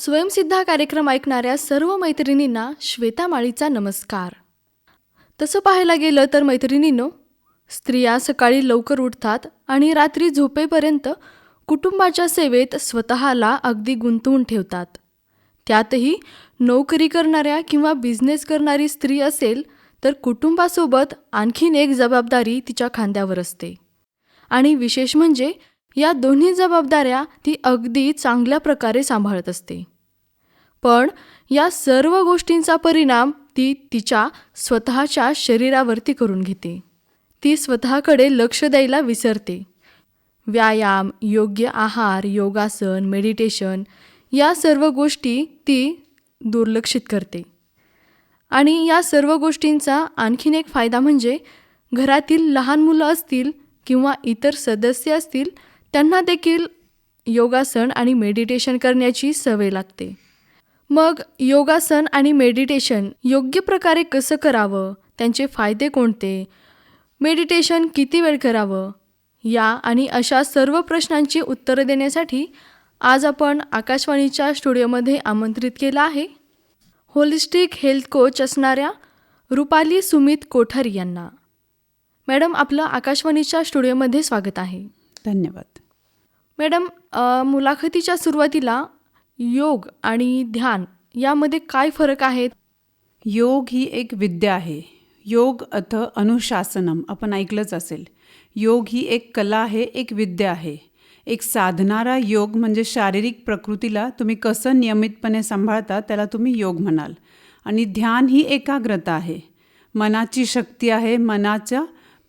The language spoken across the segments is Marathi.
स्वयंसिद्धा कार्यक्रम ऐकणाऱ्या सर्व मैत्रिणींना श्वेता माळीचा नमस्कार. तसं पाहायला गेलं तर मैत्रिणींनो स्त्रिया सकाळी लवकर उठतात आणि रात्री झोपेपर्यंत कुटुंबाच्या सेवेत स्वतःला अगदी गुंतवून ठेवतात. त्यातही नोकरी करणाऱ्या किंवा बिझनेस करणारी स्त्री असेल तर कुटुंबासोबत आणखीन एक जबाबदारी तिच्या खांद्यावर असते. आणि विशेष म्हणजे या दोन्ही जबाबदाऱ्या ती अगदी चांगल्या प्रकारे सांभाळत असते. पण या सर्व गोष्टींचा परिणाम ती तिच्या स्वतःच्या शरीरावरती करून घेते. ती स्वतःकडे लक्ष द्यायला विसरते. व्यायाम योग्य आहार योगासन मेडिटेशन या सर्व गोष्टी ती दुर्लक्षित करते. आणि या सर्व गोष्टींचा आणखीन एक फायदा म्हणजे घरातील लहान मुलं असतील किंवा इतर सदस्य असतील त्यांना देखील योगासन आणि मेडिटेशन करण्याची सवय लागते. मग योगासन आणि मेडिटेशन योग्य प्रकारे कसं करावं? त्यांचे फायदे कोणते? मेडिटेशन किती वेळ करावं? या आणि अशा सर्व प्रश्नांची उत्तरं देण्यासाठी आज आपण आकाशवाणीच्या स्टुडिओमध्ये आमंत्रित केलं आहे. होलिस्टिक हेल्थ कोच असणाऱ्या रुपाली सुमित कोठारी यांना. मॅडम आपलं आकाशवाणीच्या स्टुडिओमध्ये स्वागत आहे. धन्यवाद. मॅडम मुलाखतीच्या सुरुवातीला योग आणि ध्यान यामध्ये काय फरक आहेत योग ही एक विद्या आहे. योग अथ अनुशासनम आपण ऐकलंच असेल. योग ही एक कला आहे एक विद्या आहे. एक साधणारा योग म्हणजे शारीरिक प्रकृतीला तुम्ही कसं नियमितपणे सांभाळता त्याला तुम्ही योग म्हणाल. आणि ध्यान ही एकाग्रता आहे. मनाची शक्ती आहे मनाच्या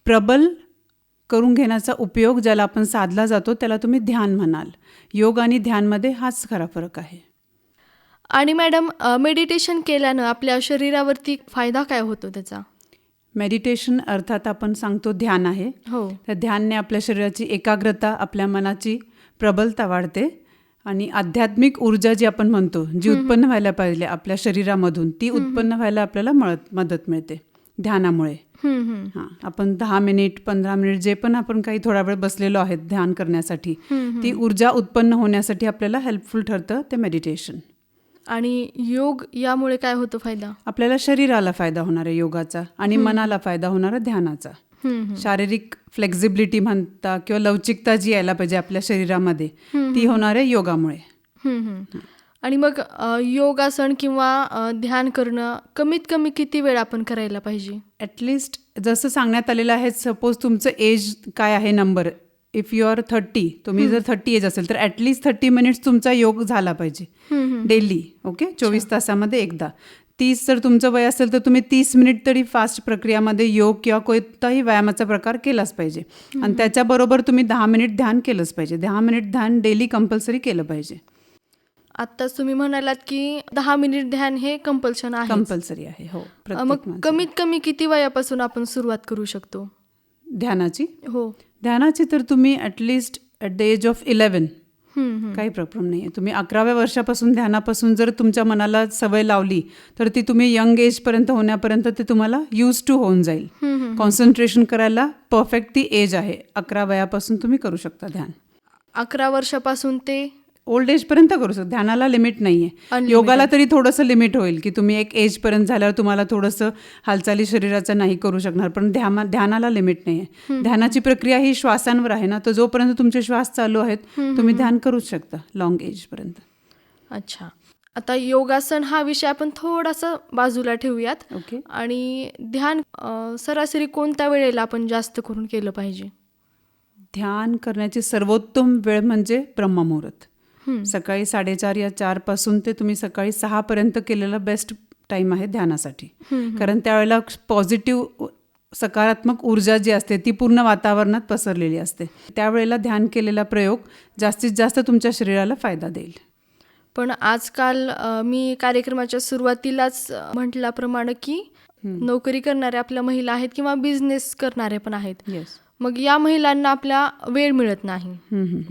प्रबल करून घेण्याचा उपयोग ज्याला आपण साधला जातो त्याला तुम्ही ध्यान म्हणाल. योग आणि ध्यानमध्ये हाच खरा फरक आहे. आणि मॅडम मेडिटेशन केल्यानं आपल्या शरीरावरती फायदा काय होतो त्याचा? मेडिटेशन अर्थात आपण सांगतो ध्यान आहे. हो. त्या ध्यानने आपल्या शरीराची एकाग्रता आपल्या मनाची प्रबलता वाढते आणि आध्यात्मिक ऊर्जा जी आपण म्हणतो जी उत्पन्न व्हायला पाहिजे आपल्या शरीरामधून ती उत्पन्न व्हायला आपल्याला मळत मदत मिळते ध्यानामुळे. हां आपण दहा मिनिट पंधरा मिनिट जे पण आपण काही थोडा वेळ बसलेलो आहेत ध्यान करण्यासाठी ती ऊर्जा उत्पन्न होण्यासाठी आपल्याला हेल्पफुल ठरतं ते मेडिटेशन आणि योग यामुळे काय होतो फायदा? आपल्याला शरीराला फायदा होणार आहे योगाचा आणि मनाला फायदा होणार आहे ध्यानाचा. शारीरिक फ्लेक्झिबिलिटी म्हणता किंवा लवचिकता जी यायला पाहिजे आपल्या शरीरामध्ये ती होणार आहे योगामुळे. आणि मग योगासन किंवा ध्यान करणं कमीत कमी किती वेळ आपण करायला पाहिजे? ॲटलिस्ट जसं सांगण्यात आलेलं आहे सपोज तुमचं एज काय आहे number if you are thirty तुम्ही जर थर्टी एज असेल तर ॲटलिस्ट थर्टी मिनिट्स तुमचा योग झाला पाहिजे. डेली ओके चोवीस तासामध्ये एकदा. तीस जर तुमचं वय असेल तर तुम्ही तीस मिनिट तरी फास्ट प्रक्रियामध्ये योग किंवा कोणताही व्यायामाचा प्रकार केलाच पाहिजे. आणि त्याच्याबरोबर तुम्ही दहा मिनिट ध्यान केलंच पाहिजे. दहा मिनिट ध्यान डेली कंपल्सरी केलं पाहिजे. आत्ताच तुम्ही म्हणालात की दहा मिनिट ध्यान हे कंपल्शन आहे कंपल्सरी आहे हो मग. कमीत कमी किती वयापासून आपण सुरुवात करू शकतो? ध्यानाची? हो. ध्यानाची तर तुम्ही at least at the age of eleven hmm. काही प्रॉब्लेम नाही आहे तुम्ही अकराव्या वर्षापासून ध्यानापासून जर तुमच्या मनाला सवय लावली तर ती तुम्ही यंग एजपर्यंत होण्यापर्यंत ते तुम्हाला यूज टू होऊन जाईल. कॉन्सन्ट्रेशन करायला परफेक्ट ती एज आहे. अकरा वयापासून तुम्ही करू शकता ध्यान. अकरा वर्षापासून ते ओल्ड एजपर्यंत करू शकता. ध्यानाला लिमिट नाही आहे. योगाला तरी थोडंसं लिमिट होईल की तुम्ही एक एजपर्यंत झाल्यावर तुम्हाला थोडंसं हालचाली शरीराचं नाही करू शकणार. पण ध्याना ध्यानाला लिमिट नाही आहे ध्यानाची प्रक्रिया ही श्वासांवर आहे ना तर जोपर्यंत तुमचे श्वास चालू आहेत तुम्ही ध्यान करूच शकता लॉंग एजपर्यंत अच्छा. आता योगासन हा विषय आपण थोडासा बाजूला ठेवूयात. ओके. आणि ध्यान सरासरी कोणत्या वेळेला आपण जास्त करून केलं पाहिजे? ध्यान करण्याची सर्वोत्तम वेळ म्हणजे ब्रह्ममुहूर्त. हम्म. सकाळी साडेचार या चारपासून ते तुम्ही सकाळी सहापर्यंत केलेला बेस्ट टाईम आहे ध्यानासाठी. कारण त्यावेळेला पॉझिटिव्ह सकारात्मक ऊर्जा जी असते ती पूर्ण वातावरणात पसरलेली असते. त्यावेळेला ध्यान केलेला प्रयोग जास्तीत जास्त तुमच्या शरीराला फायदा देईल. पण आजकाल मी कार्यक्रमाच्या सुरुवातीलाच म्हटल्याप्रमाणे की नोकरी करणाऱ्या आपल्या महिला आहेत किंवा बिझनेस करणारे पण आहेत. मग या महिलांना आपल्या वेळ मिळत नाही.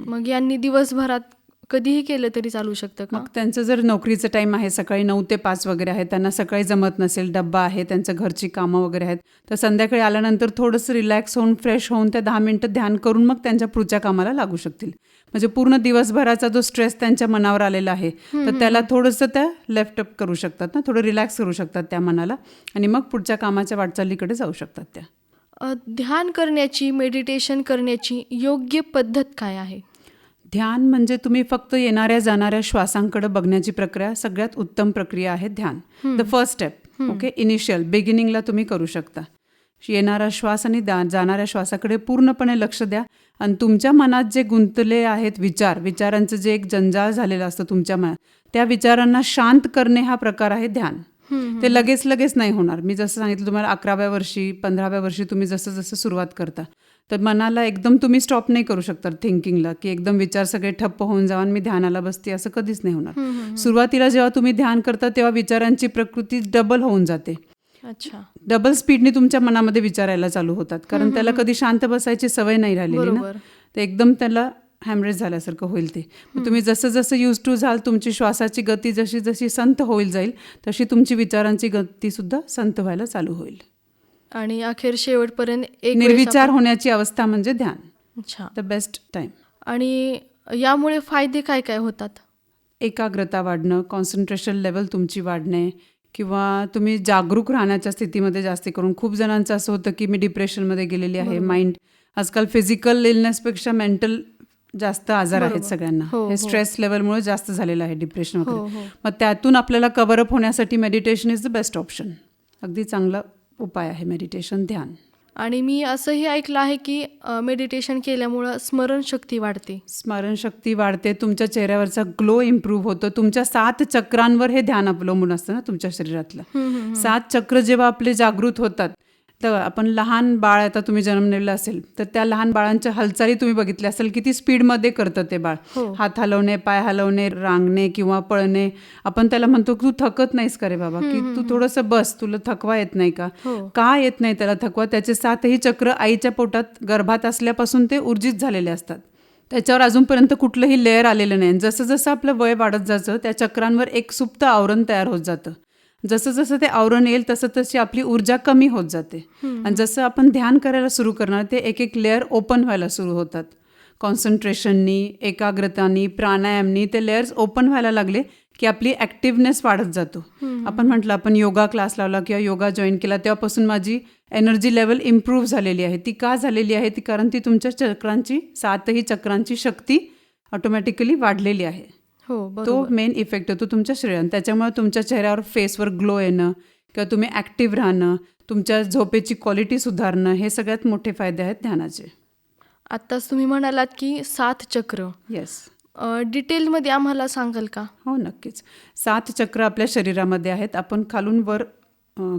मग यांनी दिवसभरात कधीही केलं तरी चालू शकतं का? मग त्यांचं जर नोकरीचं टाईम आहे सकाळी नऊ ते पाच वगैरे आहे त्यांना सकाळी जमत नसेल डब्बा आहे त्यांचं घरची कामं वगैरे आहेत तर संध्याकाळी आल्यानंतर थोडंसं रिलॅक्स होऊन फ्रेश होऊन त्या दहा मिनटं ध्यान करून मग त्यांच्या पुढच्या कामाला लागू शकतील. म्हणजे पूर्ण दिवसभराचा जो स्ट्रेस त्यांच्या मनावर आलेला आहे तर त्याला थोडंसं त्या लेफ्ट अप करू शकतात ना थोडं रिलॅक्स करू शकतात त्या मनाला आणि मग पुढच्या कामाच्या वाटचालीकडे जाऊ शकतात त्या. ध्यान करण्याची मेडिटेशन करण्याची योग्य पद्धत काय आहे? ध्यान म्हणजे तुम्ही फक्त येणाऱ्या जाणाऱ्या श्वासांकडे बघण्याची प्रक्रिया सगळ्यात उत्तम प्रक्रिया आहे ध्यान. The first step okay initial बिगिनिंगला तुम्ही करू शकता. येणारा श्वास आणि दा जाणाऱ्या श्वासाकडे पूर्णपणे लक्ष द्या आणि तुमच्या मनात जे गुंतले आहेत विचार विचारांचं जे एक जंजाळ झालेलं असतं तुमच्या मनात त्या विचारांना शांत करणे हा प्रकार आहे ध्यान. ते लगेच लगेच नाही होणार. मी जसं सांगितलं तुम्हाला अकराव्या वर्षी पंधराव्या वर्षी तुम्ही जसं जसं सुरुवात करता तर मनाला एकदम तुम्ही स्टॉप नाही करू शकता थिंकिंगला की एकदम विचार सगळे ठप्प होऊन जावा आणि मी ध्यानाला बसते असं कधीच नाही होणार. सुरुवातीला जेव्हा तुम्ही ध्यान करता तेव्हा विचारांची प्रकृती डबल होऊन जाते. अच्छा. डबल स्पीडने तुमच्या मनामध्ये विचारायला चालू होतात. कारण त्याला कधी शांत बसायची सवय नाही राहिलेली ना. तर एकदम त्याला हॅमरेज झाल्यासारखं होईल ते. तुम्ही जसं जसं यूज टू झाल तुमची श्वासाची गती जशी जशी संत होईल जाईल तशी तुमची विचारांची गती सुद्धा संत व्हायला चालू होईल. आणि अखेर शेवटपर्यंत एक निर्विचार होण्याची अवस्था म्हणजे ध्यान. द बेस्ट टाइम आणि यामुळे फायदे काय काय होतात? एकाग्रता वाढणं कॉन्सन्ट्रेशन लेवल तुमची वाढणे किंवा तुम्ही जागरूक राहण्याच्या स्थितीमध्ये जास्ती करून खूप जणांचं असं होतं की मी डिप्रेशनमध्ये गेलेली आहे. माइंड आजकाल फिजिकल इलनेसपेक्षा मेंटल जास्त आजार आहेत सगळ्यांना. हो, हे हो. स्ट्रेस लेवलमुळे जास्त झालेलं आहे डिप्रेशन हो, वगैरे. हो. मग त्यातून आपल्याला कव्हर अप होण्यासाठी meditation is the best option अगदी चांगला उपाय आहे मेडिटेशन ध्यान. आणि मी असंही ऐकलं आहे की मेडिटेशन केल्यामुळं स्मरणशक्ती वाढते. स्मरणशक्ती वाढते तुमच्या चेहऱ्यावरचा ग्लो इम्प्रूव्ह होतो. तुमच्या सात चक्रांवर हे ध्यान अवलंबून असतं ना तुमच्या शरीरातलं. सात चक्र जेव्हा आपले जागृत होतात तर आपण लहान बाळ आता तुम्ही जन्मलेलं असेल तर त्या लहान बाळांच्या हालचाली तुम्ही बघितल्या असेल किती स्पीडमध्ये करतं ते बाळ. हो. हात हलवणे पाय हलवणे रांगणे किंवा पळणे. आपण त्याला म्हणतो की तू थकत नाहीस का रे बाबा? की तू थोडंसं बस तुला थकवा येत नाही का? हो. का येत नाही त्याला थकवा? त्याचे सातही चक्र आईच्या पोटात गर्भात असल्यापासून ते ऊर्जित झालेले असतात. त्याच्यावर अजूनपर्यंत कुठलंही लेअर आलेलं नाही. जसं जसं आपलं वय वाढत जातं त्या चक्रांवर एक सुप्त आवरण तयार होत जातं. जसं जसं ते आवरण येईल तसं तशी आपली ऊर्जा कमी होत जाते. आणि जसं आपण ध्यान करायला सुरू करणार ते एक एक लेअर ओपन व्हायला सुरू होतात. कॉन्सन्ट्रेशननी एकाग्रतानी प्राणायामनी ते लेअर्स ओपन व्हायला लागले की आपली ॲक्टिव्हनेस वाढत जातो. आपण म्हटलं आपण योगा क्लास लावला किंवा योगा जॉईन केला तेव्हापासून माझी एनर्जी लेवल इम्प्रूव्ह झालेली आहे. ती का झालेली आहे? ती कारण ती तुमच्या चक्रांची सातही चक्रांची शक्ती ऑटोमॅटिकली वाढलेली आहे. हो तो मेन इफेक्ट होतो तुमच्या शरीरात त्याच्यामुळे तुमच्या चेहऱ्यावर फेसवर ग्लो येणं किंवा तुम्ही ॲक्टिव्ह राहणं तुमच्या झोपेची क्वालिटी सुधारणं हे सगळ्यात मोठे फायदे आहेत ध्यानाचे. आत्ताच तुम्ही म्हणालात की सात चक्र. येस डिटेलमध्ये आम्हाला सांगाल का? हो नक्कीच. सात चक्र आपल्या शरीरामध्ये आहेत. आपण खालून वर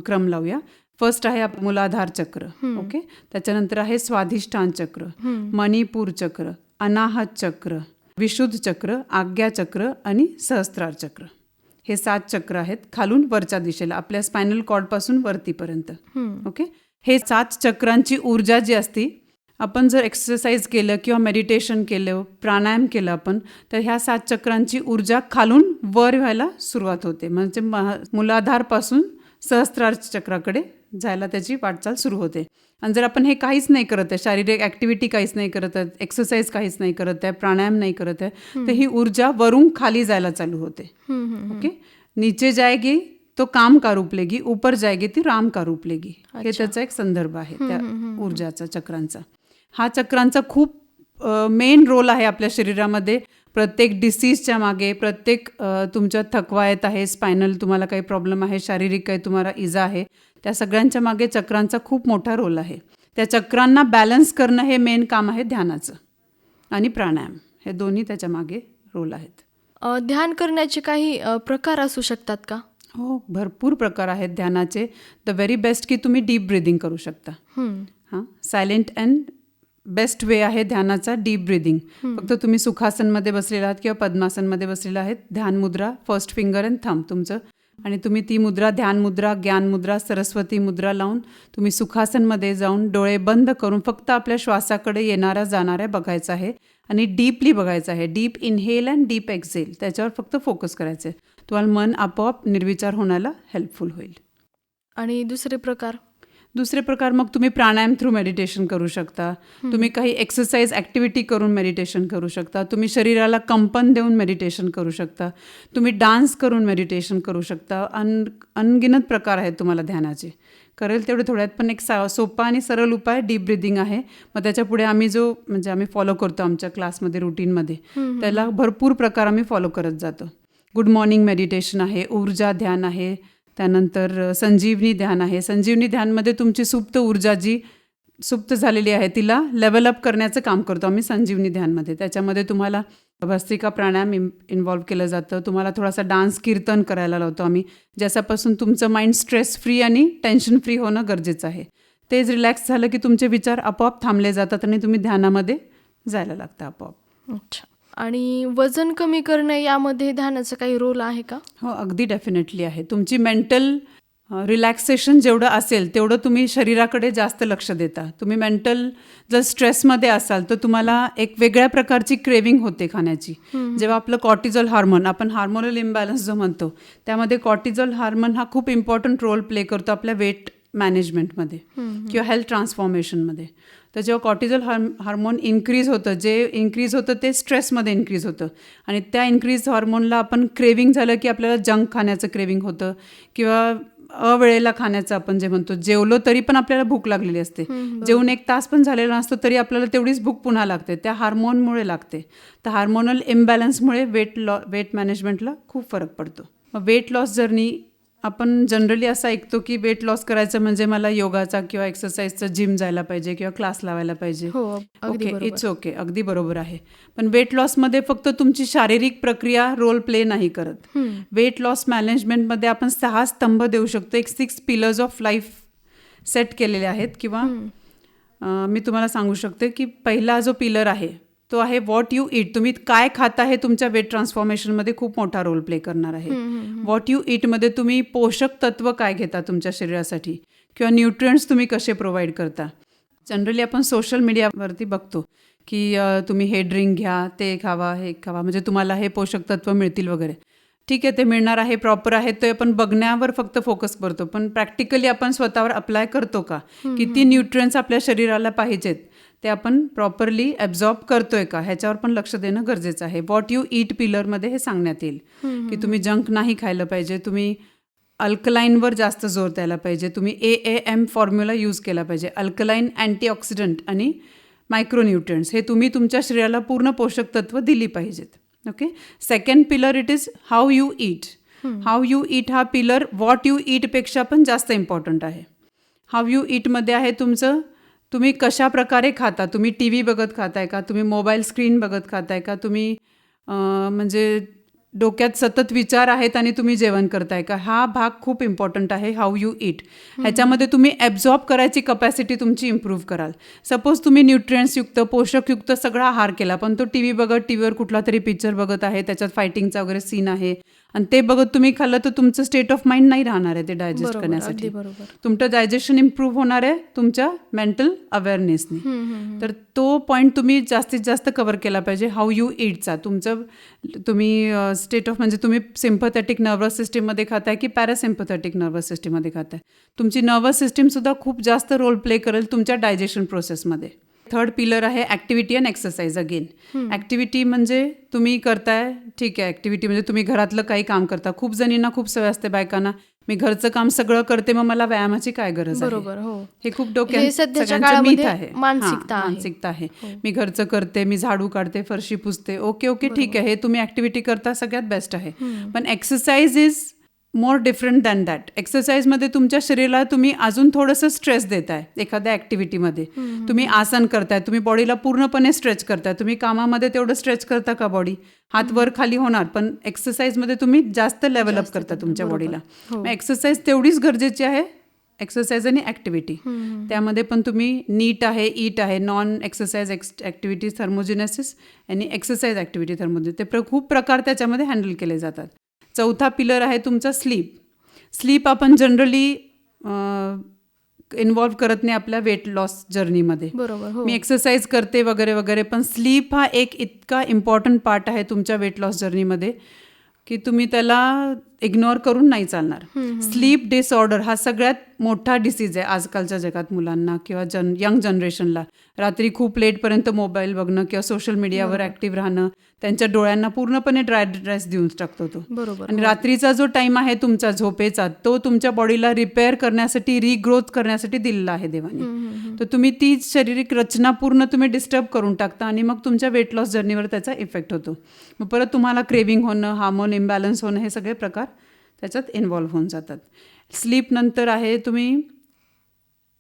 क्रम लावूया. फर्स्ट आहे मूलाधार चक्र. ओके त्याच्यानंतर आहे स्वाधिष्ठान चक्र. मणिपूर चक्र. अनाहत चक्र. विशुद्ध चक्र आज्ञा चक्र आणि सहस्त्रार चक्र. हे सात चक्र आहेत खालून वरच्या दिशेला आपल्या स्पायनल कॉर्डपासून वरतीपर्यंत. ओके? हे सात चक्रांची ऊर्जा जी असती आपण जर एक्सरसाइज केलं किंवा मेडिटेशन केलं प्राणायाम केलं आपण तर ह्या सात चक्रांची ऊर्जा खालून वर व्हायला सुरुवात होते. म्हणजे मह- मूलाधारपासून सहस्त्रार चक्राकडे जायला त्याची वाटचाल सुरू होते. आणि जर आपण हे काहीच नाही करत आहे शारीरिक ॲक्टिव्हिटी काहीच नाही करत आहे एक्सरसाइज काहीच नाही करत आहे प्राणायाम नाही करत आहे तर ही ऊर्जा वरून खाली जायला चालू होते. ओके? नीचे जाएगी तो काम का रूप लेगी ऊपर जाएगी ती राम का रूप लेगी हे त्याचा एक संदर्भ आहे त्या ऊर्जाचा चक्रांचा. हा चक्रांचा खूप मेन रोल आहे आपल्या शरीरामध्ये. प्रत्येक डिसीजच्या मागे प्रत्येक तुमच्या थकवा येत आहे स्पायनल तुम्हाला काही प्रॉब्लेम आहे शारीरिक काही तुम्हाला इजा आहे त्या सगळ्यांच्या मागे चक्रांचा खूप मोठा रोल आहे. त्या चक्रांना बॅलन्स करणं हे मेन काम आहे ध्यानाचं आणि प्राणायाम. हे दोन्ही त्याच्यामागे रोल आहेत. ध्यान करण्याचे काही प्रकार असू शकतात का? हो भरपूर प्रकार आहेत ध्यानाचे. द व्हेरी बेस्ट की तुम्ही डीप ब्रिदिंग करू शकता. हां सायलेंट अँड बेस्ट वे आहे ध्यानाचा डीप ब्रिदिंग फक्त तुम्ही सुखासनमध्ये बसलेला आहात किंवा पद्मासनमध्ये बसलेला आहेत ध्यान मुद्रा फर्स्ट फिंगर अँड थंब तुमचं आणि तुम्ही ती मुद्रा ध्यान मुद्रा ज्ञान मुद्रा सरस्वती मुद्रा लावून तुम्ही सुखासनमध्ये जाऊन डोळे बंद करून फक्त आपल्या श्वासाकडे येणारा जाणाऱ्या बघायचा आहे आणि डीपली बघायचं आहे. Deep inhale and deep exhale. त्याच्यावर फक्त फोकस करायचं आहे तुम्हाला मन आपोआप निर्विचार होण्याला हेल्पफुल होईल. आणि दुसरे प्रकार? दुसरे प्रकार मग तुम्ही प्राणायाम थ्रू मेडिटेशन करू शकता. तुम्ही काही एक्सरसाइज ॲक्टिव्हिटी करून मेडिटेशन करू शकता. तुम्ही शरीराला कंपन देऊन मेडिटेशन करू शकता. तुम्ही डान्स करून मेडिटेशन करू शकता. अन अनगिनत प्रकार आहेत तुम्हाला ध्यानाचे. करेल तेवढे थोड्यात पण एक सा सोपा आणि सरळ उपाय डीप ब्रिदिंग आहे. मग त्याच्या पुढे आम्ही जो म्हणजे आम्ही फॉलो करतो आमच्या क्लासमध्ये रुटीनमध्ये त्याला भरपूर प्रकार आम्ही फॉलो करत जातो. गुड मॉर्निंग मेडिटेशन आहे ऊर्जा ध्यान आहे त्यानंतर संजीवनी ध्यान आहे. संजीवनी ध्यानमध्ये तुमची सुप्त ऊर्जा जी सुप्त झालेली आहे तिला लेवल अप करण्याचं काम करतो आम्ही संजीवनी ध्यानमध्ये. त्याच्यामध्ये तुम्हाला भस्त्रिका प्राणायाम इम इन्व्हॉल्व केलं जातं. तुम्हाला थोडासा डान्स कीर्तन करायला लावतो आम्ही ज्याच्यापासून तुमचं माइंड स्ट्रेस फ्री आणि टेन्शन फ्री होणं गरजेचं आहे. तेच रिलॅक्स झालं की तुमचे विचार आपोआप थांबले जातात आणि तुम्ही ध्यानामध्ये जायला लागतं आपोआप. अच्छा. आणि वजन कमी करणे यामध्ये ध्यानाचा काही रोल आहे का? हो अगदी डेफिनेटली आहे. तुमची मेंटल रिलॅक्सेशन जेवढं असेल तेवढं तुम्ही शरीराकडे जास्त लक्ष देता. तुम्ही मेंटल जर स्ट्रेसमध्ये असाल तर तुम्हाला एक वेगळ्या प्रकारची क्रेविंग होते खाण्याची. जेव्हा आपलं कॉर्टिझॉल हार्मोन आपण हार्मोनल इम्बॅलन्स जो म्हणतो त्यामध्ये कॉर्टिझॉल हार्मोन हा खूप इम्पॉर्टंट रोल प्ले करतो आपल्या वेट मॅनेजमेंटमध्ये किंवा हेल्थ ट्रान्सफॉर्मेशनमध्ये तर जेव्हा कॉर्टिझॉल हार्म हार्मोन इन्क्रीज होतं जे इन्क्रीज होतं ते स्ट्रेसमध्ये इन्क्रीज होतं. आणि त्या इन्क्रीज हार्मोनला आपण क्रेविंग झालं की आपल्याला जंक खाण्याचं क्रेविंग होतं किंवा अवेळेला खाण्याचं आपण जे म्हणतो जेवलो तरी पण आपल्याला भूक लागलेली असते. जेवून एक तास पण झालेला नसतो तरी आपल्याला तेवढीच भूक पुन्हा लागते. त्या हार्मोनमुळे लागते. तर हार्मोनल इम्बॅलन्समुळे वेट लॉ वेट मॅनेजमेंटला खूप फरक पडतो. मग वेट लॉस जर्नी आपण जनरली असं ऐकतो की वेट लॉस करायचं म्हणजे मला योगाचा किंवा एक्सरसाइजचा जिम जायला पाहिजे किंवा क्लास लावायला पाहिजे. हो ओके इट्स ओके अगदी बरोबर आहे. पण वेट लॉसमध्ये फक्त तुमची शारीरिक प्रक्रिया रोल प्ले नाही करत. वेट लॉस मॅनेजमेंटमध्ये आपण सहा स्तंभ देऊ शकतो. एक six pillars of life set केलेले आहेत किंवा मी तुम्हाला सांगू शकते की पहिला जो पिलर आहे तो आहे वॉट यू ईट तुम्ही काय खाता हे तुमच्या वेट ट्रान्सफॉर्मेशनमध्ये खूप मोठा रोल प्ले करणार आहे. वॉट यू ईटमध्ये तुम्ही पोषक तत्व काय घेता तुमच्या शरीरासाठी? किंवा न्यूट्रियंट्स तुम्ही कसे प्रोव्हाइड करता? जनरली आपण सोशल मीडियावरती बघतो की तुम्ही हे ड्रिंक घ्या ते खावा हे खावा. म्हणजे तुम्हाला हे पोषक तत्व मिळतील वगैरे. ठीक आहे ते मिळणार आहे प्रॉपर आहे ते आपण बघण्यावर फक्त फोकस करतो. पण प्रॅक्टिकली आपण स्वतःवर अप्लाय करतो का? किती न्यूट्रियन्स आपल्या शरीराला पाहिजेत. ते आपण प्रॉपरली ॲब्झॉर्ब करतोय का? ह्याच्यावर पण लक्ष देणं गरजेचं आहे. वॉट यू ईट पिलरमध्ये हे सांगण्यात येईल. की तुम्ही जंक नाही खायला पाहिजे. तुम्ही अल्कलाईनवर जास्त जोर द्यायला पाहिजे. तुम्ही A A M formula use केला पाहिजे. अल्कलाईन अँटीऑक्सिडंट आणि मायक्रोन्यूट्रियंट्स हे तुम्ही तुमच्या शरीराला पूर्ण पोषक तत्व दिली पाहिजेत. Okay second pillar it is how you eat how you eat हा पिलर वॉट यू ईटपेक्षा पण जास्त इम्पॉर्टंट आहे. हाऊ यू ईटमध्ये आहे तुमचं तुम्ही कशा प्रकारे खाता? तुम्ही टी व्ही बघत खाताय का? तुम्ही मोबाईल स्क्रीन बघत खाताय का? तुम्ही म्हणजे डोक्यात सतत विचार आहेत आणि तुम्ही जेवण करताय का? हा भाग खूप इम्पॉर्टंट आहे हाऊ यू ईट ह्याच्यामध्ये तुम्ही ॲब्झॉर्ब करायची कपॅसिटी तुमची इम्प्रूव्ह कराल. सपोज तुम्ही न्यूट्रियन्सयुक्त पोषकयुक्त सगळा आहार केला पण तो टी व्ही बघत टी व्हीवर कुठला तरी पिक्चर बघत आहे त्याच्यात फायटिंगचा वगैरे सीन आहे आणि ते बघत तुम्ही खाल्लं तर तुमचं स्टेट ऑफ माइंड नाही राहणार आहे ते डायजेस्ट करण्यासाठी. बरोबर. तुमचं डायजेशन इम्प्रूव्ह होणार आहे तुमच्या मेंटल अवेअरनेसने तर तो पॉईंट तुम्ही जास्तीत जास्त कव्हर केला पाहिजे हाऊ यू ईटचा तुमचं तुम्ही स्टेट ऑफ म्हणजे तुम्ही सिम्पथॅटिक नर्वस सिस्टीममध्ये खाताय की पॅरासिम्पथॅटिक नर्वस सिस्टीममध्ये खाताय? तुमची नर्वस सिस्टीमसुद्धा खूप जास्त रोल प्ले करेल तुमच्या डायजेशन प्रोसेसमध्ये थर्ड पिलर आहे activity and exercise again activity म्हणजे तुम्ही करताय ठीक आहे. ॲक्टिव्हिटी म्हणजे तुम्ही घरातलं काही काम करता. खूप जणींना खूप सवय असते बायकांना मी घरचं काम सगळं करते मग मला व्यायामाची काय गरज आहे? बरोबर हो. हे खूप हे डोक्यात मानसिकता आहे. हो. मानसिकता आहे. मी घरचं करते मी झाडू काढते फरशी पुसते. ओके ओके ठीक आहे. हे तुम्ही ऍक्टिव्हिटी करता सगळ्यात बेस्ट आहे. पण exercise is more different than that एक्सरसाइजमध्ये तुमच्या शरीराला तुम्ही अजून थोडंसं स्ट्रेस देताय एखाद्या ॲक्टिव्हिटीमध्ये तुम्ही आसन करताय तुम्ही बॉडीला पूर्णपणे स्ट्रेच करताय. तुम्ही कामामध्ये तेवढं स्ट्रेच करता का बॉडी हात वर खाली होणार पण एक्सरसाइजमध्ये तुम्ही जास्त लेवल अप करता तुमच्या बॉडीला हो. एक्सरसाइज तेवढीच गरजेची आहे एक्सरसाइज आणि ॲक्टिव्हिटी त्यामध्ये पण तुम्ही नीट आहे ईट आहे non exercise x activity thermogenesis आणि एक्सरसाइज ॲक्टिव्हिटी थर्मोजिन ते प्र खूप प्रकार त्याच्यामध्ये हँडल केले जातात. चौथा पिलर आहे तुमचा स्लीप स्लीप आपण जनरली इन्वॉल्व करत नाही आपल्या वेट लॉस जर्नीमध्ये बरोबर हो. मी एक्सरसाइज करते वगैरे वगैरे पण स्लीप हा एक इतका इम्पॉर्टंट पार्ट आहे तुमच्या वेट लॉस जर्नीमध्ये की तुम्ही त्याला इग्नोर करून नाही चालणार. स्लीप डिसऑर्डर हा सगळ्यात मोठा डिसीज आहे आजकालच्या जगात मुलांना किंवा जन यंग जनरेशनला. रात्री खूप लेटपर्यंत मोबाईल बघणं किंवा सोशल मीडियावर ॲक्टिव्ह राहणं त्यांच्या डोळ्यांना पूर्णपणे ड्राय ड्रेस देऊन टाकतो तो. बरोबर आणि रात्रीचा जो टाइम आहे तुमचा झोपेचा तो तुमच्या बॉडीला रिपेअर करण्यासाठी रिग्रोथ करण्यासाठी दिलेला आहे देवाने. तर तुम्ही ती शारीरिक रचना पूर्ण तुम्ही डिस्टर्ब करून टाकता आणि मग तुमच्या वेट लॉस जर्नीवर त्याचा इफेक्ट होतो. मग परत तुम्हाला क्रेविंग होणं हार्मोन इम्बॅलन्स होणं हे सगळे प्रकार त्याच्यात इन्व्हॉल्व्ह होऊन जातात. स्लीप नंतर आहे तुम्ही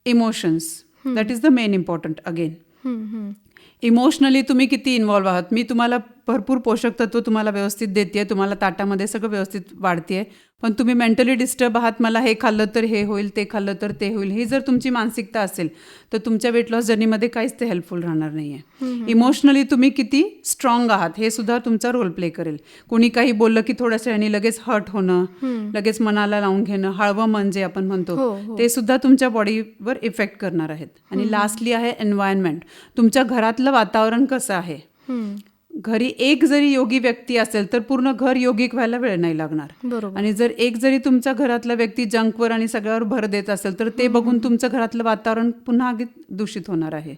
emotions that is the main important again. Emotionally तुम्ही किती इन्व्हॉल्व्ह आहात? मी तुम्हाला भरपूर पोषक तत्व तुम्हाला व्यवस्थित देते तुम्हाला ताटामध्ये सगळं व्यवस्थित वाढते पण तुम्ही मेंटली डिस्टर्ब आहात मला हे खाल्लं तर हे होईल ते खाल्लं तर ते होईल ही जर तुमची मानसिकता असेल तर तुमच्या वेट लॉस जर्नीमध्ये काहीच ते हेल्पफुल राहणार नाही आहे इमोशनली तुम्ही किती स्ट्रॉंग आहात हे सुद्धा तुमचा रोल प्ले करेल. कोणी काही बोललं की थोड्याशा आणि लगेच हर्ट होणं लगेच मनाला लावून घेणं हळवं मन जे आपण हो, म्हणतो हो. ते सुद्धा तुमच्या बॉडीवर इफेक्ट करणार आहेत. आणि लास्टली आहे एन्व्हायरमेंट तुमच्या घरातलं वातावरण कसं आहे. घरी एक जरी योगी व्यक्ती असेल तर पूर्ण घर योगिक व्हायला वेळ नाही लागणार. बरोबर. आणि जर एक जरी तुमचा घरातला व्यक्ती जंकवर आणि सगळ्यावर भर देत असेल तर ते बघून तुमचं घरातलं वातावरण पुन्हा दूषित होणार आहे.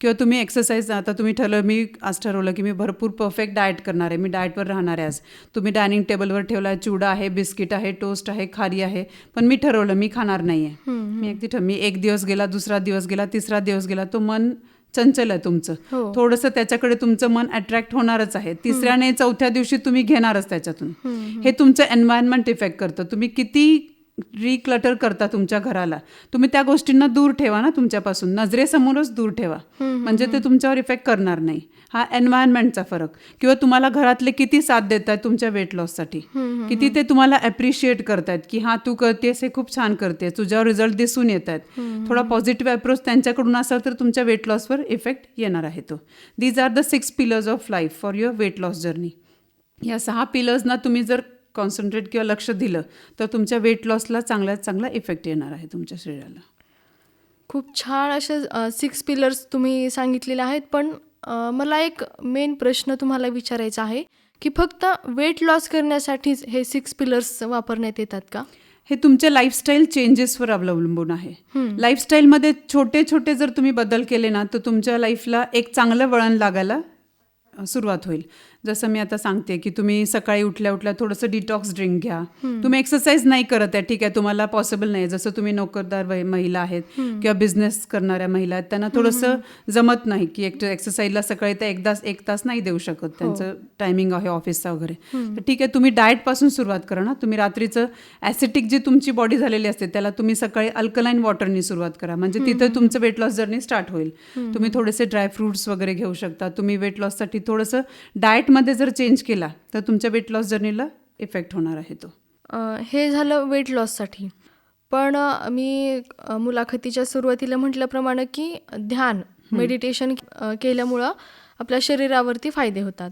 किंवा तुम्ही एक्सरसाइज आता तुम्ही ठरवलं मी आज ठरवलं की मी भरपूर परफेक्ट डाएट करणार आहे. मी डाएटवर राहणार आहे आज. तुम्ही डायनिंग टेबलवर ठेवला चिवडा आहे बिस्किट आहे टोस्ट आहे खारी आहे. पण मी ठरवलं मी खाणार नाही आहे मी अगदी ठर मी एक दिवस गेला दुसरा दिवस गेला तिसरा दिवस गेला तो मन चंचल आहे तुमचं. हो. थोडंसं त्याच्याकडे तुमचं मन अट्रॅक्ट होणारच आहे. तिसऱ्याने चौथ्या दिवशी तुम्ही घेणारच त्याच्यातून. हे तुमचं एन्व्हायरमेंट इफेक्ट करतं. तुम्ही किती रिक्लटर करता तुमच्या घराला. तुम्ही त्या गोष्टींना दूर ठेवा ना तुमच्यापासून. नजरेसमोरच दूर ठेवा. म्हणजे ते तुमच्यावर इफेक्ट करणार नाही. हा एन्व्हायरमेंटचा फरक. किंवा तुम्हाला घरातले किती साथ देत आहेत तुमच्या वेट लॉससाठी किती ते तुम्हाला अप्रिशिएट करतायत की हा तू करतेस हे खूप छान करते तुझ्यावर रिझल्ट दिसून येत आहेत थोडा पॉझिटिव्ह अप्रोच त्यांच्याकडून असेल तर तुमच्या वेट लॉसवर इफेक्ट येणार आहे तो. These are the six pillars of life for your weight loss journey या सहा पिलर्सना तुम्ही जर कॉन्सन्ट्रेट किंवा लक्ष दिलं तर तुमच्या वेट लॉसला चांगल्यात चांगला इफेक्ट येणार आहे तुमच्या शरीराला. खूप छान असे सिक्स पिलर्स तुम्ही सांगितलेले आहेत पण मला एक मेन प्रश्न तुम्हाला विचारायचा आहे की फक्त वेट लॉस करण्यासाठीच हे सिक्स पिलर्स वापरण्यात येतात का? हे तुमच्या लाईफस्टाईल चेंजेसवर अवलंबून आहे. लाईफस्टाईलमध्ये छोटे छोटे जर तुम्ही बदल केले ना तर तुमच्या लाईफला एक चांगलं वळण लागायला सुरुवात होईल. जसं मी आता सांगते की तुम्ही सकाळी उठल्या उठल्या थोडंसं डिटॉक्स ड्रिंक घ्या. तुम्ही एक्सरसाइज नाही करत आहे ठीक आहे तुम्हाला पॉसिबल नाही. जसं तुम्ही नोकरदार महिला आहेत किंवा बिझनेस करणाऱ्या महिला आहेत त्यांना थोडंसं जमत नाही की एक एक्सरसाइजला सकाळी ते एकदाच एक तास नाही देऊ शकत. त्यांचं टायमिंग आहे ऑफिसचा वगैरे. तर ठीक आहे तुम्ही डाएटपासून सुरुवात करा ना. तुम्ही रात्रीचं ॲसिटिक जी तुमची बॉडी झालेली असते त्याला तुम्ही सकाळी अल्कलाईन वॉटरनी सुरुवात करा. म्हणजे तिथं तुमचं वेट लॉस जर्नी स्टार्ट होईल. तुम्ही थोडेसे ड्रायफ्रुट्स वगैरे घेऊ शकता. तुम्ही वेट लॉससाठी थोडंसं डाएटमध्ये जर चेंज केला तर तुमच्या वेट लॉस जर्नीला इफेक्ट होणार आहे तो. हे झालं वेट लॉससाठी पण मी मुलाखतीच्या सुरुवातीला म्हटल्याप्रमाणे की ध्यान मेडिटेशन केल्यामुळं आपल्या शरीरावरती फायदे होतात.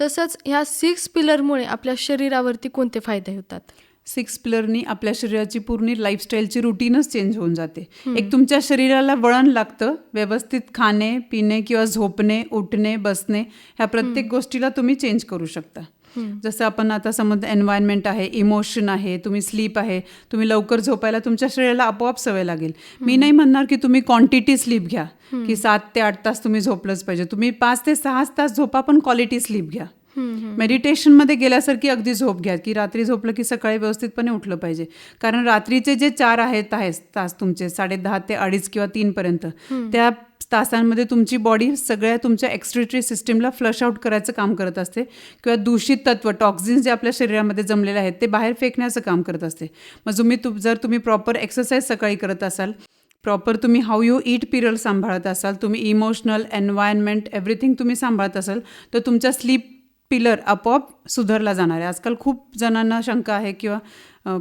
तसंच ह्या सिक्स पिलरमुळे आपल्या शरीरावरती कोणते फायदे होतात? सिक्स पिलरनी आपल्या शरीराची पूर्ण लाईफस्टाईलची रुटीनच चेंज होऊन जाते. एक तुमच्या शरीराला वळण लागतं व्यवस्थित खाणे पिणे किंवा झोपणे उठणे बसणे ह्या प्रत्येक गोष्टीला तुम्ही चेंज करू शकता. जसं आपण आता समज एन्व्हायरमेंट आहे इमोशन आहे तुम्ही स्लीप आहे तुम्ही लवकर झोपायला तुमच्या शरीराला आपोआप सवय लागेल. मी नाही म्हणणार की तुम्ही क्वांटिटी स्लीप घ्या की सात ते आठ तास तुम्ही झोपलंच पाहिजे. तुम्ही पाच ते सहा तास झोपा पण क्वालिटी स्लीप घ्या. मेडिटेशनमध्ये गेल्यासारखी अगदी झोप घ्या की रात्री झोपलं की सकाळी व्यवस्थितपणे उठलं पाहिजे. कारण रात्रीचे जे चार आहेत आहेत तास तुमचे साडे दहा ते अडीच किंवा तीनपर्यंत त्या तासांमध्ये तुमची बॉडी सगळ्या तुमच्या एक्स्ट्रेटरी सिस्टीमला फ्लश आउट करायचं काम करत असते. किंवा दूषित तत्व टॉक्झिन्स जे आपल्या शरीरामध्ये जमलेले आहेत ते बाहेर फेकण्याचं काम करत असते. मग तुम्ही तु जर तुम्ही प्रॉपर एक्सरसाइज सकाळी करत असाल प्रॉपर तुम्ही हाऊ यू ईट पिरियड सांभाळत असाल तुम्ही इमोशनल एन्व्हायरमेंट एव्हरीथिंग तुम्ही सांभाळत असाल तर तुमच्या स्लीप पिलर आपोआप सुधारला जाणार आहे. आजकाल खूप जणांना शंका आहे किंवा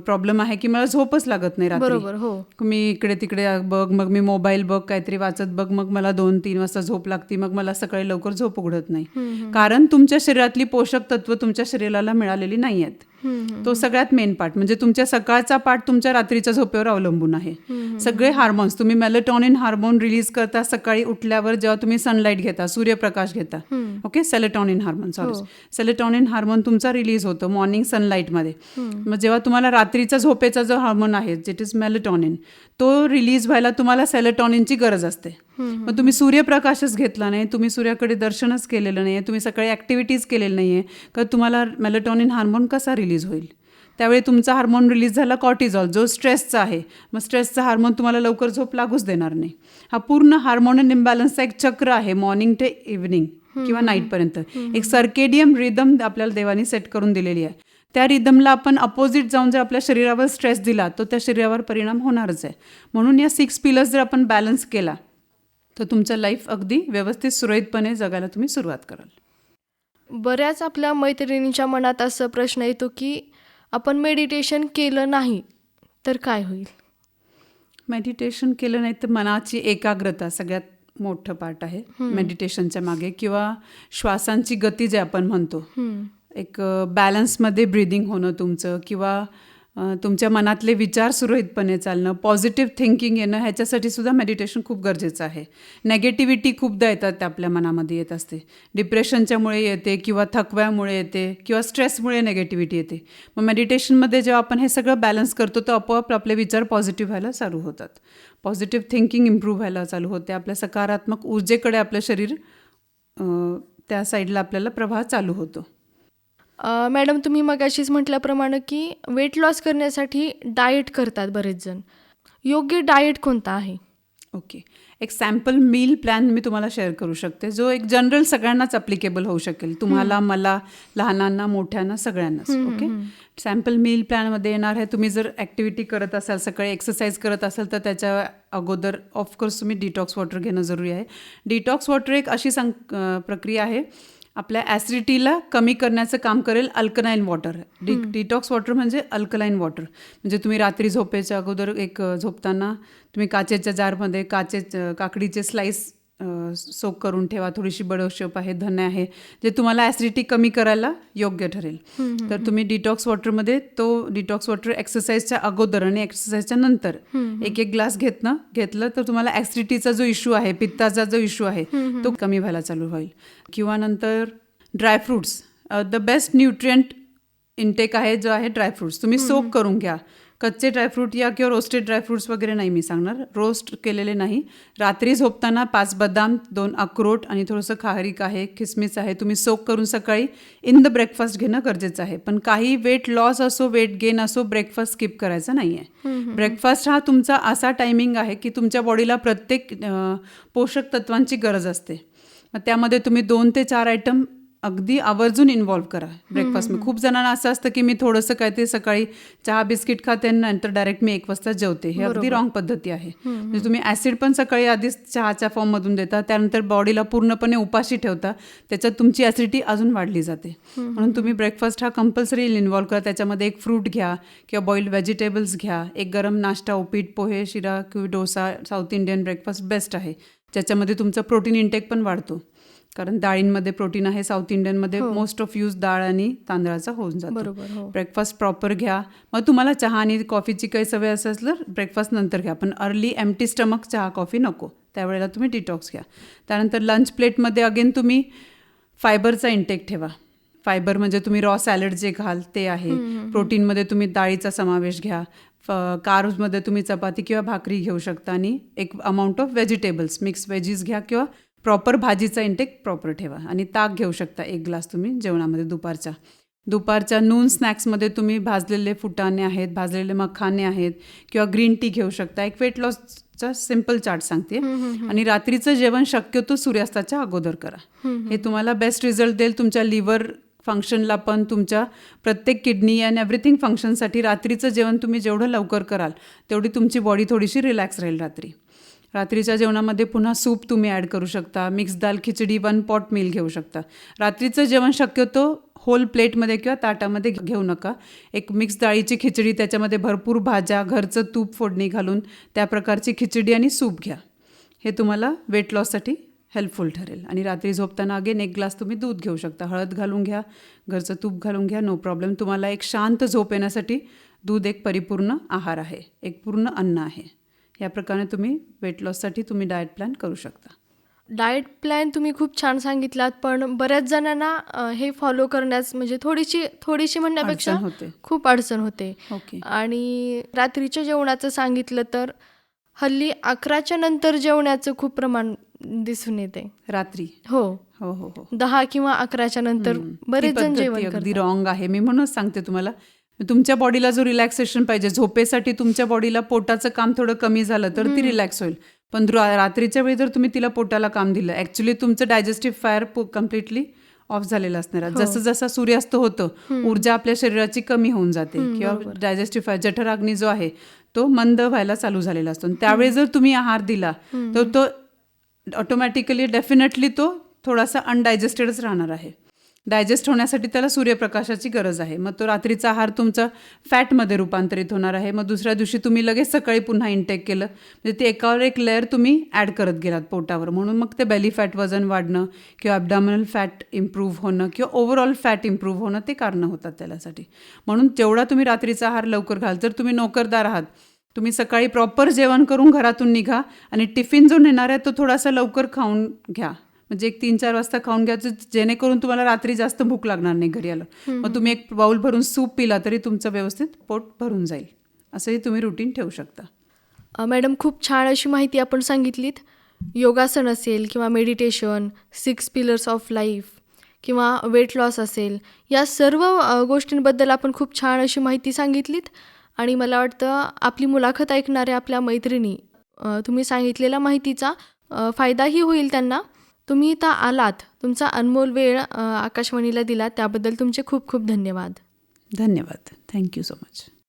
प्रॉब्लेम आहे की मला झोपच लागत नाही रात्री. बरोबर हो. मी इकडे तिकडे बघ मग मी मोबाईल बघ काहीतरी वाचत बघ मग मला दोन तीन वाजता झोप लागते मग मला सकाळी लवकर झोप उघडत नाही. कारण तुमच्या शरीरातली पोषक तत्व तुमच्या शरीराला मिळालेली नाही आहेत तो सगळ्यात मेन पार्ट म्हणजे तुमच्या सकाळचा पार्ट तुमच्या रात्रीच्या झोपेवर अवलंबून आहे. सगळे हार्मोन्स तुम्ही मेलेटॉनिन हार्मोन रिलीज करता सकाळी उठल्यावर जेव्हा तुम्ही सनलाईट घेता सूर्यप्रकाश घेता. Okay serotonin hormone sorry serotonin hormone तुमचा रिलीज होतो मॉर्निंग सनलाईटमध्ये मग जेव्हा तुम्हाला रात्रीचा झोपेचा जो हार्मोन आहे जिट इज मेलेटॉनिन तो रिलीज व्हायला तुम्हाला सेलेटॉनिनची गरज असते. मग तुम्ही सूर्यप्रकाशच घेतला नाही तुम्ही सूर्याकडे दर्शनच केलेलं नाही तुम्ही सकाळी ॲक्टिव्हिटीज केलेलं नाही आहे तर तुम्हाला मेलेटॉनिन हार्मोन कसा रिलीज होईल? त्यावेळी तुमचा हार्मोन रिलीज झाला कॉर्टिझॉल जो स्ट्रेसचा आहे. मग स्ट्रेसचा हार्मोन तुम्हाला लवकर झोप लागूच देणार नाही. हा पूर्ण हार्मोनल इम्बॅलन्सचा एक चक्र आहे मॉर्निंग ते इव्हनिंग किंवा नाईटपर्यंत एक सर्केडियम रिदम आपल्याला देवानी सेट करून दिलेली आहे. त्या रिदमला आपण अपोजिट जाऊन जर आपल्या शरीरावर स्ट्रेस दिला तर त्या शरीरावर परिणाम होणारच आहे. म्हणून या सिक्स पिलर्स जर आपण बॅलन्स केला तर तुमचं लाईफ अगदी व्यवस्थित सुरळीतपणे जगायला तुम्ही सुरुवात कराल. बऱ्याच आपल्या मैत्रिणींच्या मनात असं प्रश्न येतो की आपण मेडिटेशन केलं नाही तर काय होईल? मेडिटेशन केलं नाही तर मनाची एकाग्रता सगळ्यात मोठं पार्ट आहे. मेडिटेशनच्या मागे किंवा श्वासांची गती जे आपण म्हणतो एक बॅलन्समध्ये ब्रिदिंग होणं तुमचं किंवा तुमच्या मनातले विचार सुरळीतपणे चालणं. पॉझिटिव्ह थिंकिंग येणं ह्याच्यासाठी सुद्धा मेडिटेशन खूप गरजेचं आहे. नेगेटिव्हिटी खूपदा येतात त्या आपल्या मनामध्ये येत असते. डिप्रेशनच्यामुळे येते किंवा थकव्यामुळे येते किंवा स्ट्रेसमुळे नेगेटिव्हिटी येते. मग मेडिटेशनमध्ये जेव्हा आपण हे सगळं बॅलन्स करतो तर आपोआप आपले विचार पॉझिटिव्ह व्हायला चालू होतात. पॉझिटिव्ह थिंकिंग इम्प्रूव्ह व्हायला चालू होते. आपल्या सकारात्मक ऊर्जेकडे आपलं शरीर त्या साईडला आपल्याला प्रवाह चालू होतो. मॅडम तुम्ही मगाशीच म्हटल्याप्रमाणे की वेट लॉस करण्यासाठी डाएट करतात बरेच जण योग्य डाएट कोणता आहे? ओके. एक सॅम्पल मील प्लॅन मी तुम्हाला शेअर करू शकते जो एक जनरल सगळ्यांनाच अप्लिकेबल होऊ शकेल. तुम्हाला मला लहानांना मोठ्यांना सगळ्यांनाच. ओके? सॅम्पल मील प्लॅनमध्ये येणार आहे तुम्ही जर ॲक्टिव्हिटी करत असाल सकाळी एक्सरसाइज करत असाल तर त्याच्या अगोदर ऑफकोर्स तुम्ही डिटॉक्स वॉटर घेणं जरुरी आहे. डिटॉक्स वॉटर एक अशी प्रक्रिया आहे आपल्या ॲसिडिटीला कमी करण्याचं काम करेल अल्कलाईन वॉटर डि डिटॉक्स वॉटर म्हणजे अल्कलाईन वॉटर म्हणजे तुम्ही रात्री झोपेच्या अगोदर एक झोपताना तुम्ही काचेच्या जारमध्ये काचे काकडीचे स्लाईस सोक करून ठेवा. थोडीशी बडोशेप आहे धने आहे. जे तुम्हाला ॲसिडिटी कमी करायला योग्य ठरेल. तर तुम्ही डिटॉक्स वॉटरमध्ये तो डिटॉक्स वॉटर एक्सरसाइजच्या अगोदर आणि एक्सरसाइजच्या नंतर एक एक ग्लास घेतनं घेतलं तर तुम्हाला ॲसिडिटीचा जो इश्यू आहे पित्ताचा जो इश्यू आहे तो कमी व्हायला चालू होईल. किंवा नंतर dry fruits the best nutrient intake आहे जो आहे ड्रायफ्रुट्स तुम्ही सोक करून घ्या. कच्चे ड्रायफ्रूट या किंवा रोस्टेड ड्रायफ्रुट्स वगैरे नाही मी सांगणार. रोस्ट केलेले नाही. रात्री झोपताना पाच बदाम दोन अक्रोट आणि थोडंसं खारीक आहे खिसमिस आहे तुम्ही सोक करून सकाळी इन द ब्रेकफास्ट घेणं गरजेचं आहे. पण काही वेट लॉस असो वेट गेन असो ब्रेकफास्ट स्किप करायचा नाही आहे ब्रेकफास्ट हा तुमचा असा टायमिंग आहे की तुमच्या बॉडीला प्रत्येक पोषक तत्वांची गरज असते. मग त्यामध्ये तुम्ही दोन ते चार आयटम अगदी आवर्जून इन्व्हॉल्व्ह करा. ब्रेकफास्टमध्ये खूप जणांना असं असतं की मी थोडंसं काय ते सकाळी चहा बिस्किट खाते नंतर डायरेक्ट मी एक वाजता जेवते. हे अगदी रॉंग पद्धती आहे. म्हणजे तुम्ही ॲसिड पण सकाळी आधीच चहाच्या फॉर्ममधून देता त्यानंतर बॉडीला पूर्णपणे उपाशी ठेवता त्याच्यात तुमची ॲसिडिटी अजून वाढली जाते. म्हणून तुम्ही ब्रेकफास्ट हा कंपल्सरी इन्व्हॉल्व्ह करा. त्याच्यामध्ये एक फ्रूट घ्या किंवा बॉईल्ड व्हेजिटेबल्स घ्या. एक गरम नाश्ता उपीट पोहे शिरा किंवा dosa south Indian breakfast best आहे. ज्याच्यामध्ये तुमचं प्रोटीन इंटेक पण वाढतो. कारण डाळींमध्ये प्रोटीन आहे साऊथ इंडियनमध्ये मोस्ट ऑफ यूज डाळ आणि तांदळाचा होऊन जातो. बरोबर हो. ब्रेकफास्ट प्रॉपर घ्या. मग तुम्हाला चहा आणि कॉफीची काही सवय असेल तर ब्रेकफास्ट नंतर घ्या. पण अर्ली एम्प्टी स्टमक चहा कॉफी नको. त्यावेळेला तुम्ही डिटॉक्स घ्या. त्यानंतर लंच प्लेटमध्ये अगेन तुम्ही फायबरचा इंटेक ठेवा. फायबर म्हणजे तुम्ही रॉ सॅलड जे घाल ते आहे. प्रोटीनमध्ये तुम्ही डाळीचा समावेश घ्या. कार्ब्समध्ये तुम्ही चपाती किंवा भाकरी घेऊ शकता आणि एक amount of vegetables mix veggies घ्या किंवा प्रॉपर भाजीचा इंटेक प्रॉपर ठेवा. आणि ताक घेऊ शकता एक ग्लास तुम्ही जेवणामध्ये दुपारच्या. दुपारच्या नून स्नॅक्समध्ये तुम्ही भाजलेले फुटाणे आहेत भाजलेले मखाने आहेत किंवा ग्रीन टी घेऊ शकता. एक वेट लॉसचा सिंपल चार्ट सांगते. आणि रात्रीचं जेवण शक्यतो सूर्यास्ताच्या अगोदर करा. हे तुम्हाला बेस्ट रिझल्ट देईल. तुमच्या लिव्हर फंक्शनला पण तुमच्या प्रत्येक किडनी अँड एव्हरीथिंग फंक्शनसाठी रात्रीचं जेवण तुम्ही जेवढं लवकर कराल तेवढी तुमची बॉडी थोडीशी रिलॅक्स राहील रात्री. रात्रीच्या जेवणामध्ये पुन्हा सूप तुम्ही ॲड करू शकता. मिक्स दाल खिचडी वन पॉट मील घेऊ शकता. रात्रीचं जेवण शक्यतो होल प्लेटमध्ये किंवा ताटामध्ये घेऊ नका. एक मिक्स डाळीची खिचडी त्याच्यामध्ये भरपूर भाज्या घरचं तूप फोडणी घालून त्या प्रकारची खिचडी आणि सूप घ्या. हे तुम्हाला वेट लॉससाठी हेल्पफुल ठरेल. आणि रात्री झोपताना अगेन एक ग्लास तुम्ही दूध घेऊ शकता. हळद घालून घ्या घरचं तूप घालून घ्या नो प्रॉब्लेम तुम्हाला एक शांत झोप येण्यासाठी दूध एक परिपूर्ण आहार आहे. एक पूर्ण अन्न आहे. या प्रकारे तुम्ही वेट लॉससाठी तुम्ही डाएट प्लॅन करू शकता. डाएट प्लॅन तुम्ही खूप छान सांगितलात पण बऱ्याच जणांना हे फॉलो करण्यास म्हणजे थोडीशी थोडीशी म्हणण्यापेक्षा खूप अडचण होते. ओके. आणि रात्रीच्या जेवणाचं सांगितलं तर हल्ली अकराच्या नंतर जेवण्याचं खूप प्रमाण दिसून येते. रात्री. हो. हो हो हो. दहा किंवा अकराच्या नंतर बरेच जण जेवण अगदी रॉंग आहे. मी म्हणूनच सांगते तुम्हाला तुमच्या बॉडीला जो रिलॅक्सेशन पाहिजे झोपेसाठी तुमच्या बॉडीला पोटाचं काम थोडं कमी झालं तर ती रिलॅक्स होईल. पण रात्रीच्या वेळी जर तुम्ही तिला पोटाला काम दिलं ॲक्च्युली तुमचं डायजेस्टिव्ह फायर कम्प्लिटली ऑफ झालेलं असणार. आहे. जसं जसं सूर्यास्त होतं ऊर्जा आपल्या शरीराची कमी होऊन जाते. किंवा डायजेस्टिव्ह फायर जठराग्नी जो आहे तो मंद व्हायला चालू झालेला असतो. त्यावेळी जर तुम्ही आहार दिला तर तो ऑटोमॅटिकली डेफिनेटली तो थोडासा अनडायजेस्टेडच राहणार आहे. डायजेस्ट होण्यासाठी त्याला सूर्यप्रकाशाची गरज आहे. मग तो रात्रीचा आहार तुमचा फॅटमध्ये रूपांतरित होणार आहे. मग दुसऱ्या दिवशी तुम्ही लगेच सकाळी पुन्हा इंटेक केलं. म्हणजे ते एकावर एक लेअर तुम्ही ॲड करत गेलात पोटावर. म्हणून मग ते बेली फॅट वजन वाढणं किंवा ॲबडॉमिनल फॅट इम्प्रूव्ह होणं किंवा ओव्हरऑल फॅट इम्प्रूव्ह होणं ते कारणं होतात त्याच्यासाठी. म्हणून जेवढा तुम्ही रात्रीचा आहार लवकर घाल जर तुम्ही नोकरदार आहात तुम्ही सकाळी प्रॉपर जेवण करून घरातून निघा आणि टिफिन जो नेणार आहे तो थोडासा लवकर खाऊन घ्या. म्हणजे एक तीन चार वाजता खाऊन घ्या जे- जेणेकरून तुम्हाला रात्री जास्त भूक लागणार नाही घरी आलं. मग तुम्ही एक बाउल भरून सूप पिला तरी तुमचं व्यवस्थित पोट भरून जाईल. असंही तुम्ही रुटीन ठेवू शकता. मॅडम खूप छान अशी माहिती आपण सांगितलीत. योगासन असेल किंवा meditation six pillars of life किंवा वेट लॉस असेल या सर्व गोष्टींबद्दल आपण खूप छान अशी माहिती सांगितलीत. आणि मला वाटतं आपली मुलाखत ऐकणाऱ्या आपल्या मैत्रिणी तुम्ही सांगितलेल्या माहितीचा फायदाही होईल त्यांना. तुम्ही इथं आलात तुमचा अनमोल वेळ आकाशवाणीला दिला त्याबद्दल तुमचे खूप खूप धन्यवाद. धन्यवाद. Thank you so much